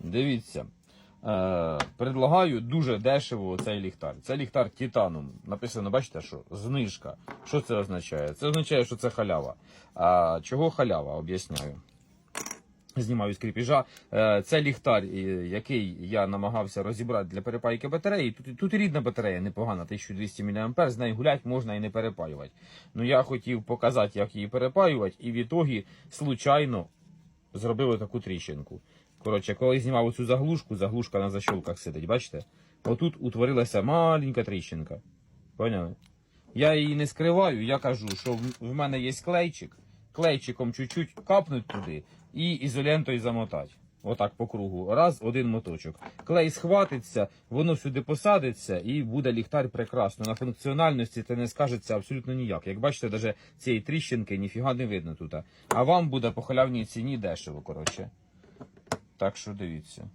Дивіться. Е, предлагаю дуже дешево цей ліхтар. Це ліхтар титаном. Написано, бачите, що знижка. Що це означає? Це означає, що це халява. А чого халява? Об'ясняю. Знімаю з кріпіжа. Е, Це ліхтар, е, який я намагався розібрати для перепайки батареї. Тут, тут і рідна батарея непогана, 1200 мА, з нею гуляти можна і не перепаювати. Ну я хотів показати, як її перепаювати, і в ітогі случайно зробив таку тріщинку. Коротше, коли знімав цю заглушку, заглушка на защолках сидить, бачите? Отут утворилася маленька тріщинка. Поняли? Я її не скриваю, я кажу, що в- мене є клейчик, клейчиком чуть-чуть капнуть туди і ізолентою замотать. Отак по кругу. Раз, один моточок. Клей схватиться, воно сюди посадиться і буде ліхтар прекрасно. На функціональності це не скажеться абсолютно ніяк. Як бачите, навіть цієї тріщинки ніфіга не видно тут. А вам буде по халявній ціні дешево, коротше. Так що дивіться.